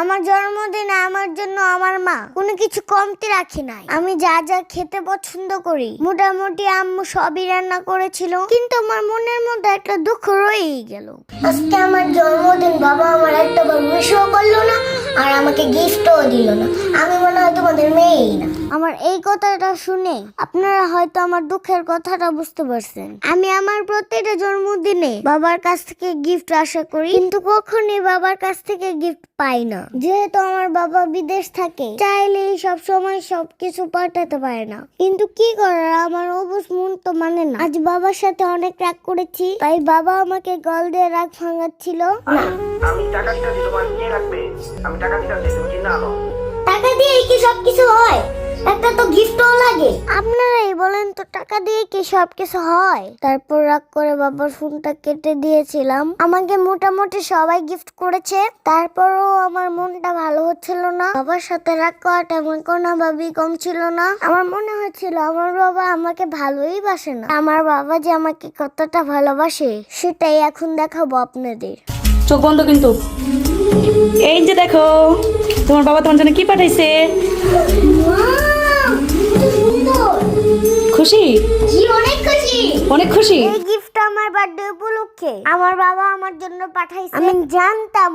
আমার জন্মদিনে আমার জন্য আমার মা কোনো কিছু কমতি রাখি নাই। আমি যা যা খেতে পছন্দ করি, মোটামুটি আম্মু সবই রান্না করেছিল। কিন্তু আমার মনের মধ্যে একটা দুঃখ রয়েই গেল। আজকে আমার জন্মদিন, বাবা আমার একটা বার উইশও করল না আর আমাকে গিফটও দিল না। আমি মনে হয় তোমাদের মেয়েই না। আমার এই কথাটা শুনে আপনারা হয়তো আমার দুঃখের কথাটা বুঝতে পারছেন। আমি আমার প্রতিটা জন্মদিনে বাবার কাছ থেকে গিফট আশা করি কিন্তু কখনই বাবার কাছ থেকে গিফট পাই না। যেহেতু আমার বাবা বিদেশ থাকে চাইলেই সব সময় সবকিছু পাঠাতে পারে না। কিন্তু কি করার আমার অবুজ মন তো মানে না। আজ বাবার সাথে অনেক রাগ করেছি তাই বাবা আমাকে গল দিয়ে রাগ ভাঙাচ্ছিল। না আমি টাকা দিতেছি তোমার রাখবে। আমি টাকা দিতেছি তুমি কিনে আনো টাকা দিয়ে কি সবকিছু হয়? একটা তো গিফটও লাগে। আপনারাই বলেন তো টাকা দিয়ে কি সবকিছু হয়? তারপর রাগ করে বাবার ফোনটা কেটে দিয়েছিলাম। আমাকে মোটামুটি সবাই গিফট করেছে। তারপরও আমার মনটা ভালো হচ্ছিল না। বাবার সাথে রাগ করাটা আমার কোনোভাবেই কম ছিল না। আমার মনে হচ্ছিল আমার বাবা আমাকে ভালোই বাসে না। আমার বাবা যে আমাকে কতটা ভালোবাসে সেটাই এখন দেখাবো আপনাদের। চোখ বন্ধ কিন্তু। এই যে দেখো তোমার বাবা তোমার জন্য কি পাঠাইছে? খুশি? অনেক খুশি। অনেক খুশি? এই গিফট আমার বার্থডে উপলক্ষে। আমার বাবা আমার জন্য পাঠাইছে। আমি জানতাম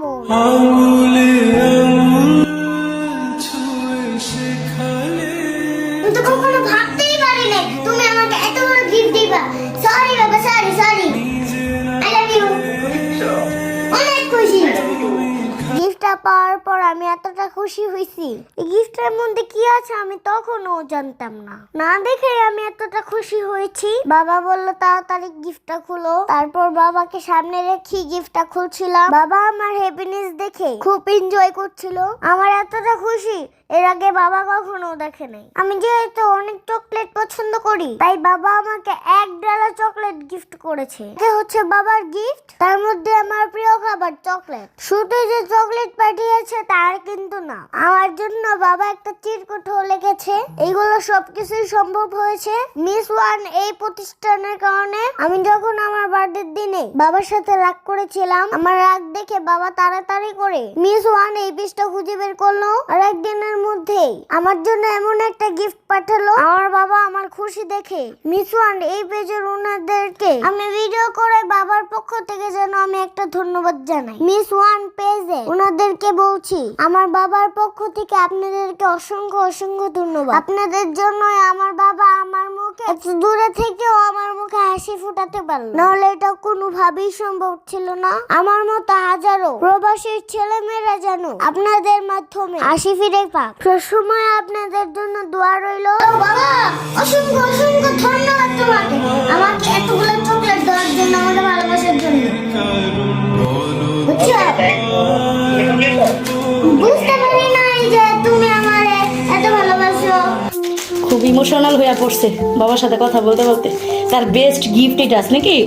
পাওয়ার পর আমি এতটা খুশি হয়েছি এই গিফটের মধ্যে কি আছে আমি তখনও জানতাম না। না দেখে আমি এতটা খুশি হয়েছি। বাবা বলল, তাড়াতাড়ি গিফটটা খুলো। তারপর বাবাকে সামনে রেখে গিফটটা খুলছিলাম। বাবা আমার হ্যাপিনেস দেখে খুব এনজয় করছিল। আমার এতটা খুশি, এর আগে বাবা কখনো দেখে নাই। আমি যেহেতু অনেক চকলেট পছন্দ করি, তাই বাবা আমাকে এক ডালা চকলেট গিফট করেছে। এটা হচ্ছে বাবার গিফট তার মধ্যে আমার প্রিয় খাবার চকলেট শুধু যে চকলেট পাঠিয়েছে তার কিন্তু না আমার জন্য বাবা একটা চিরকুটও লিখেছে এইগুলো সবকিছুই সম্ভব হয়েছে। মিস ওয়ান এই প্রতিষ্ঠানের কারণে আমি যখন আমার বার্থডের দিনে বাবার সাথে রাগ করেছিলাম, আমার রাগ দেখে বাবা তাড়াতাড়ি করে মিস ওয়ান এই পিসটা খুঁজে বের করল। আর একদিনের মধ্যেই আমার জন্য এমন একটা গিফট পাঠালো। আমার বাবা আমার খুশি দেখে মিস ওয়ান এই পেজের ওনাদেরকে আমি ভিডিও করে বাবার পক্ষ থেকে যেন আমি একটা ধন্যবাদ জানাই। মিস ওয়ান পেজে ওনাদেরকে বলছি, আমার বাবার পক্ষ থেকে আপনাদেরকে অসংখ্য অসংখ্য ধন্যবাদ। আপনাদের জন্যই আমার বাবা আমার মুখে এত দূরে থেকেও আমার মুখে হাসি ফুটাতে পারল। নাহলে এটা কোনোভাবেই সম্ভব ছিল না। আমার মতো হাজারো প্রবাসীর ছেলে মেয়েরা যেন আপনাদের মাধ্যমে হাসি ফিরে পাক। সবসময় আপনাদের জন্য দোয়া রইল। বাবা, অসংখ্য অসংখ্য ধন্যবাদ তোমাকে। আমাকে এতগুলো চকলেট দেওয়ার জন্য, আমাকে ভালোবাসার জন্য। বুঝছ? খুব ইমোশনাল হয়ে পড়ছে বাবার সাথে কথা বলতে বলতে। তার বেস্ট গিফট এটা নাকি?